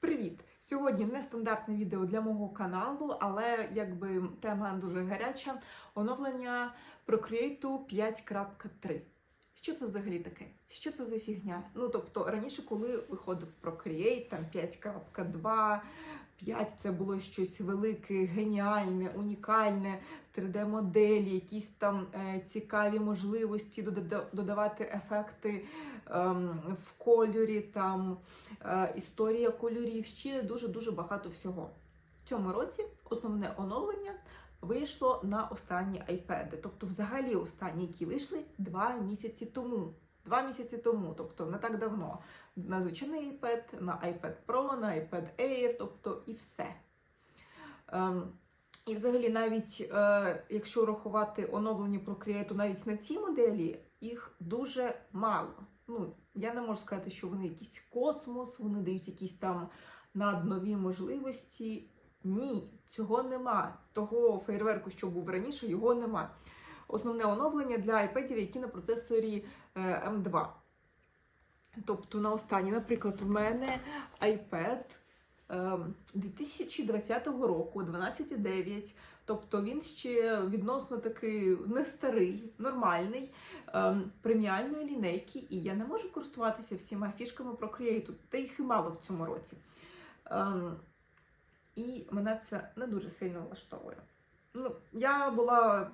Привіт! Сьогодні нестандартне відео для мого каналу, але якби тема дуже гаряча. Оновлення Procreate 5.3. Що це взагалі таке? Що це за фігня? Ну тобто раніше, коли виходив Procreate, там 5.2, 5 це було щось велике, геніальне, унікальне, 3D-моделі, якісь там е, цікаві можливості додавати ефекти ем, в кольорі, там е, історія кольорів, ще дуже-дуже багато всього. В цьому році основне оновлення вийшло на останні iPad, тобто взагалі останні, які вийшли два місяці тому. Два місяці тому, тобто не так давно. На звичайний iPad, на iPad Pro, на iPad Air, тобто і все. Ем, і взагалі, навіть е, якщо рахувати оновлення Procreate навіть на цій моделі, їх дуже мало. Ну, я не можу сказати, що вони якийсь космос, вони дають якісь там наднові можливості. Ні, цього нема. Того фейерверку, що був раніше, його нема. Основне оновлення для iPad, які на процесорі е, M2. Тобто на останній, наприклад, в мене iPad ем, 2020 року, 12,9. Тобто він ще відносно такий не старий, нормальний, ем, преміальної лінейки, і я не можу користуватися всіма фішками Procreate, та їх і мало в цьому році. Ем, і мене це не дуже сильно влаштовує. Ну, я була,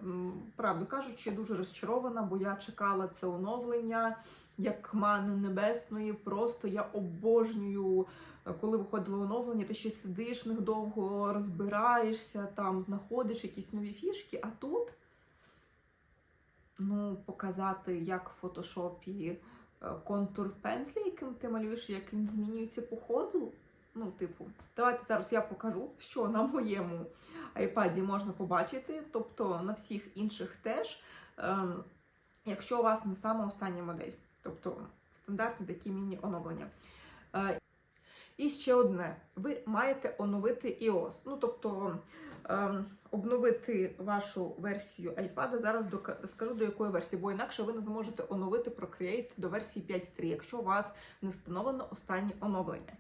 правду кажучи, дуже розчарована, бо я чекала це оновлення як мани небесної. Просто я обожнюю, е, коли виходило оновлення, ти ще сидиш в них довго розбираєшся, там знаходиш якісь нові фішки, а тут ну, показати, як в фотошопі е, контур пензля, яким ти малюєш, як він змінюється по ходу. Ну, типу, давайте зараз я покажу, що на моєму iPad можна побачити, тобто на всіх інших теж, ем, якщо у вас не саме остання модель, тобто стандартні такі міні-оновлення. Е, і ще одне: ви маєте оновити iOS. Ну, тобто ем, обновити вашу версію iPad. Зараз дока- скажу до якої версії, бо інакше ви не зможете оновити Procreate до версії 5.3, якщо у вас не встановлено останнє оновлення.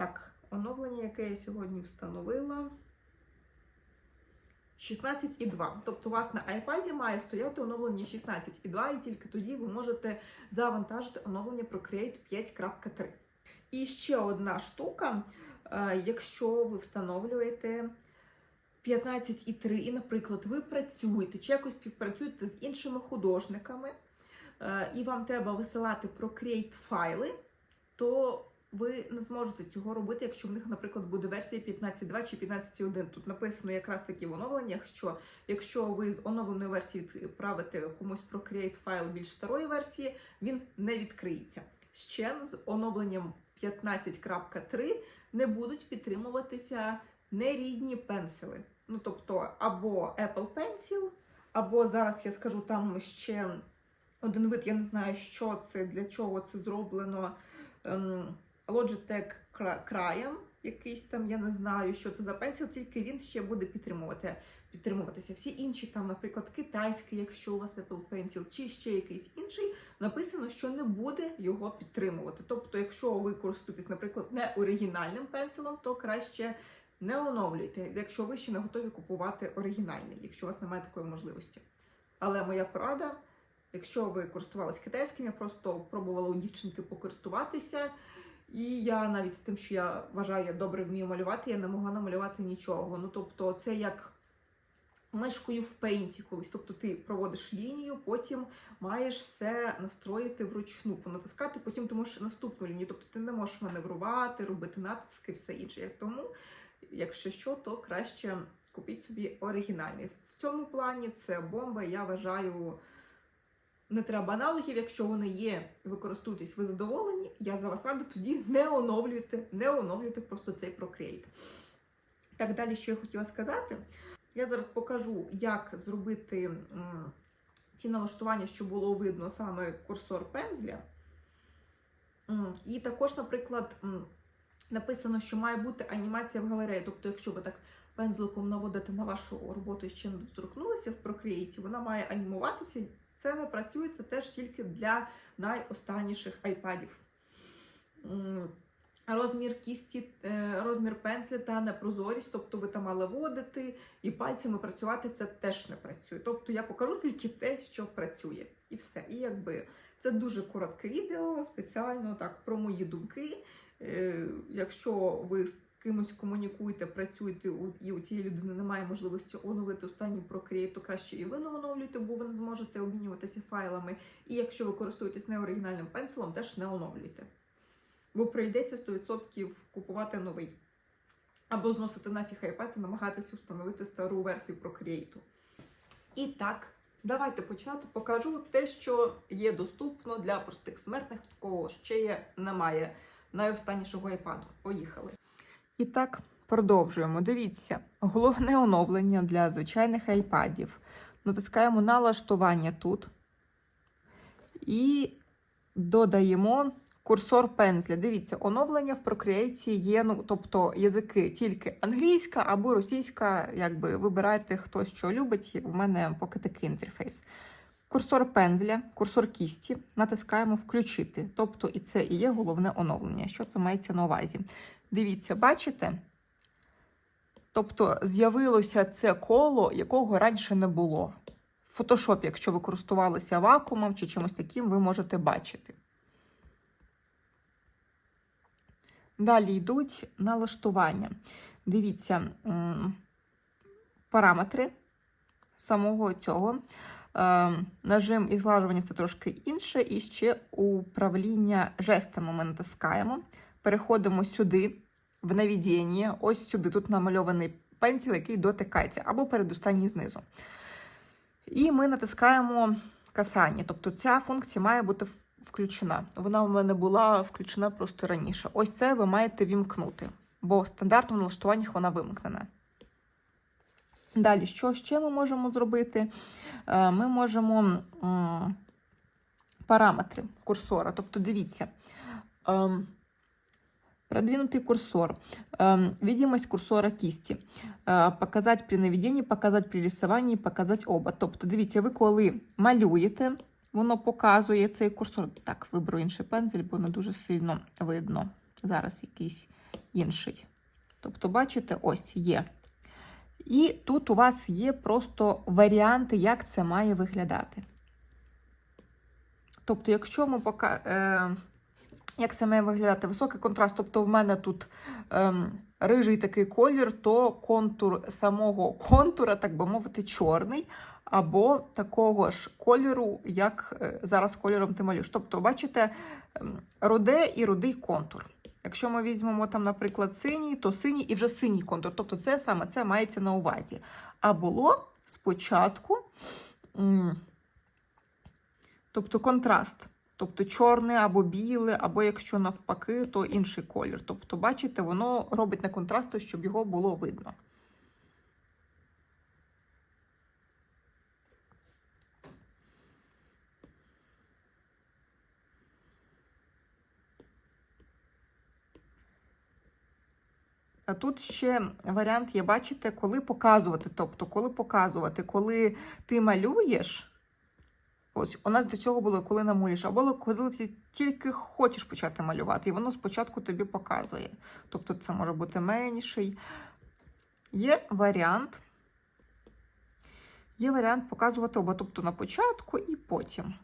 Так, оновлення, яке я сьогодні встановила. 16,2. Тобто у вас на iPad має стояти оновлення 16,2, і тільки тоді ви можете завантажити оновлення Procreate 5.3. І ще одна штука, е, якщо ви встановлюєте 15,3, і, наприклад, ви працюєте чи якось співпрацюєте з іншими художниками, е, і вам треба висилати Procreate файли, то ви не зможете цього робити, якщо в них, наприклад, буде версія 15.2 чи 15.1. Тут написано якраз таки в оновленнях, що якщо ви з оновленої версії відправите комусь Procreate файл більш старої версії, він не відкриється. Ще з оновленням 15.3 не будуть підтримуватися нерідні пенсили. Ну, тобто, або Apple Pencil, або зараз я скажу там ще один вид, я не знаю, що це, для чого це зроблено. ем, Logitech Crayon, якийсь там, я не знаю, що це за пенсіл, тільки він ще буде підтримувати, підтримуватися. Всі інші, там, наприклад, китайський, якщо у вас Apple Pencil, чи ще якийсь інший, написано, що не буде його підтримувати. Тобто, якщо ви користуєтесь, наприклад, не оригінальним пенсилом, то краще не оновлюйте, якщо ви ще не готові купувати оригінальний, якщо у вас немає такої можливості. Але моя порада. Якщо ви користувалися китайським, я просто пробувала у дівчинки покористуватися. І я навіть з тим, що я вважаю, я добре вмію малювати, я не могла намалювати нічого. Ну тобто, це як мишкою в пейнті колись. Тобто ти проводиш лінію, потім маєш все настроїти вручну, понатискати, потім ти можеш наступну лінію. Тобто ти не можеш маневрувати, робити натиски, все інше. Тому, якщо що, то краще купіть собі оригінальний. В цьому плані це бомба, я вважаю. Не треба аналогів, якщо вони є, ви користуєтесь, ви задоволені, я за вас раду, тоді не оновлюйте, не оновлюйте просто цей Procreate. Так далі, що я хотіла сказати. Я зараз покажу, як зробити ці налаштування, щоб було видно саме курсор пензля. І також, наприклад, написано, що має бути анімація в галереї. Тобто, якщо ви так пензликом наводите на вашу роботу і ще не доторкнулися в Procreate, вона має анімуватися. Це не працює, це теж тільки для найостанніших айпадів. Розмір кісті, е, розмір пензля та непрозорість, тобто ви там мали водити і пальцями працювати, це теж не працює. Тобто я покажу тільки те, що працює. І все. І якби це дуже коротке відео, спеціально так про мої думки. Е, Якщо ви кимось комунікуєте, працюєте і у тієї людини немає можливості оновити останній Procreate, то краще і ви не оновлюєте, бо ви не зможете обмінюватися файлами. І якщо ви користуєтесь неоригінальним пенсилом, теж не оновлюйте. Бо прийдеться 100% купувати новий. Або зносити нафіг iPad і намагатися встановити стару версію Procreate. І так, давайте починати. Покажу те, що є доступно для простих смертних, такого ще є, немає найостаннішого iPad. Поїхали. І так, продовжуємо. Дивіться, головне оновлення для звичайних iPadів. Натискаємо налаштування тут і додаємо курсор пензля. Дивіться, оновлення в Procreate є, ну, тобто язики тільки англійська або російська, якби вибирайте хто що любить. У мене поки такий інтерфейс. Курсор пензля, курсор кісті натискаємо включити. Тобто, і це і є головне оновлення. Що це мається на увазі? Дивіться, бачите? Тобто з'явилося це коло, якого раніше не було. В Photoshop, якщо ви користувалися вакуумом чи чимось таким, ви можете бачити. Далі йдуть налаштування. Дивіться, параметри самого цього. Е, Нажим і зглажування це трошки інше. І ще управління жестами ми натискаємо. Переходимо сюди, в наведення. Ось сюди. Тут намальований пенсіл, який дотикається, або передостанній знизу. І ми натискаємо касання. Тобто ця функція має бути включена. Вона у мене була включена просто раніше. Ось це ви маєте вімкнути, бо в стандартному налаштуваннях вона вимкнена. Далі, що ще ми можемо зробити? Е, Ми можемо параметри курсора. Тобто, дивіться, ем, продвинутый курсор, эм, видимость курсора кисті, е, показати при наведенні, показати при рисуванні, показати оба. Тобто, дивіться, ви коли малюєте, воно показує цей курсор. Так, виберу інший пензель, бо не дуже сильно видно. Зараз якийсь інший. Тобто, бачите, ось є. І тут у вас є просто варіанти, як це має виглядати. Тобто, якщо ми пока, е, як це має виглядати? Високий контраст, тобто в мене тут ем, рижий такий колір, то контур самого контура, так би мовити, чорний, або такого ж кольору, як е, зараз кольором ти малюєш. Тобто, бачите, ем, руде і рудий контур. Якщо ми візьмемо там, наприклад, синій, то синій і вже синій контур. Тобто, це саме це мається на увазі. А було спочатку, тобто контраст. Тобто чорне або біле, або якщо навпаки, то інший колір. Тобто, бачите, воно робить на контрасту, щоб його було видно. Тут ще варіант є, бачите, коли показувати. Тобто, коли показувати, коли ти малюєш. Ось у нас до цього було, коли намалюєш, або коли ти тільки хочеш почати малювати, і воно спочатку тобі показує. Тобто це може бути менший. Є варіант. Є варіант показувати оба, тобто на початку і потім.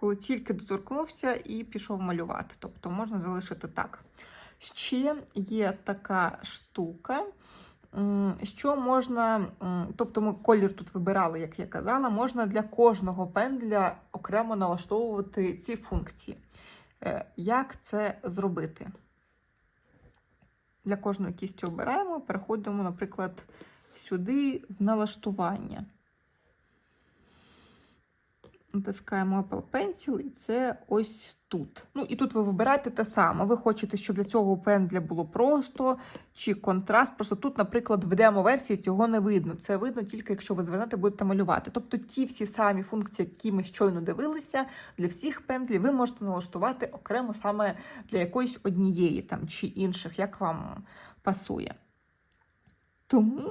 Коли тільки доторкнувся і пішов малювати. Тобто можна залишити так. Ще є така штука. Що можна, тобто ми колір тут вибирали, як я казала, можна для кожного пензля окремо налаштовувати ці функції. Е, Як це зробити? Для кожної кісті обираємо, переходимо, наприклад, сюди в налаштування. Натискаємо Apple Pencil, і це ось тут. Ну, і тут ви вибираєте те саме. Ви хочете, щоб для цього пензля було просто чи контраст. Просто тут, наприклад, в демо-версії цього не видно. Це видно тільки, якщо ви звернете, будете малювати. Тобто ті всі самі функції, які ми щойно дивилися, для всіх пензлів ви можете налаштувати окремо саме для якоїсь однієї там чи інших, як вам пасує. Тому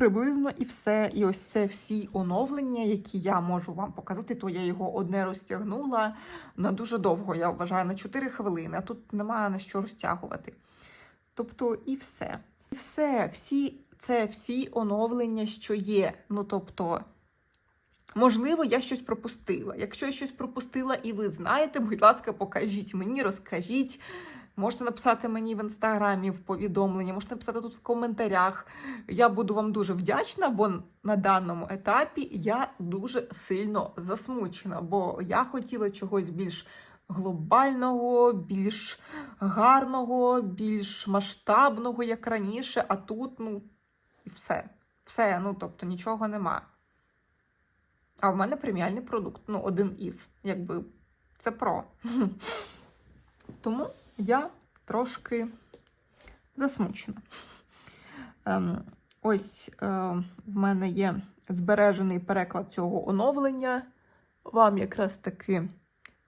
приблизно і все. І ось це всі оновлення, які я можу вам показати, то я його одне розтягнула на дуже довго, я вважаю, на 4 хвилини, а тут немає на що розтягувати. Тобто, і все. І все, всі, це всі оновлення, що є. Ну, тобто, можливо, я щось пропустила. Якщо я щось пропустила і ви знаєте, будь ласка, покажіть мені, розкажіть. Можете написати мені в інстаграмі в повідомленні, можете написати тут в коментарях. Я буду вам дуже вдячна, бо на даному етапі я дуже сильно засмучена, бо я хотіла чогось більш глобального, більш гарного, більш масштабного, як раніше, а тут, ну, і все. Все, ну тобто нічого нема. А в мене преміальний продукт, ну, один із, якби це про. Тому я трошки засмучена. Ем, ось е, в мене є збережений переклад цього оновлення. Вам якраз таки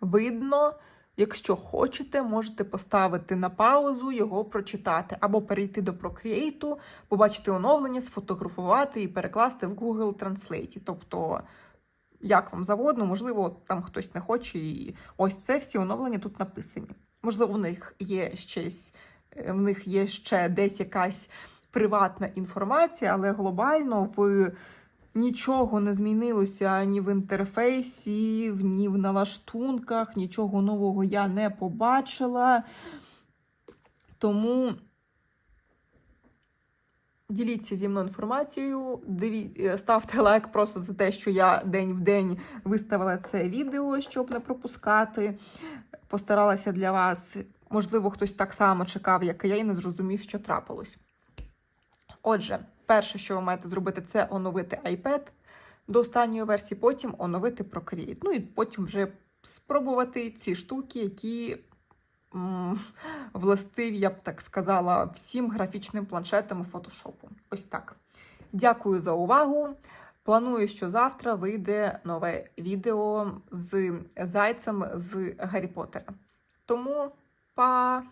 видно. Якщо хочете, можете поставити на паузу, його прочитати, або перейти до Procreate, побачити оновлення, сфотографувати і перекласти в Google Translate. Тобто, як вам завгодно, можливо, там хтось не хоче, і ось це всі оновлення тут написані. Можливо, в них є щось, е, в них є ще десь якась приватна інформація, але глобально в нічого не змінилося ні в інтерфейсі, ні в налаштунках, нічого нового я не побачила. Тому діліться зі мною інформацією, диві... е, ставте лайк просто за те, що я день в день виставила це відео, щоб не пропускати. Постаралася для вас. Можливо, хтось так само чекав, як і я, і не зрозумів, що трапилось. Отже, перше, що ви маєте зробити, це оновити iPad до останньої версії, потім оновити Procreate. Ну і потім вже спробувати ці штуки, які властиві, я б так сказала, всім графічним планшетам і фотошопу. Ось так. Дякую за увагу. Планую, що завтра вийде нове відео з зайцем з Гаррі Поттера. Тому па!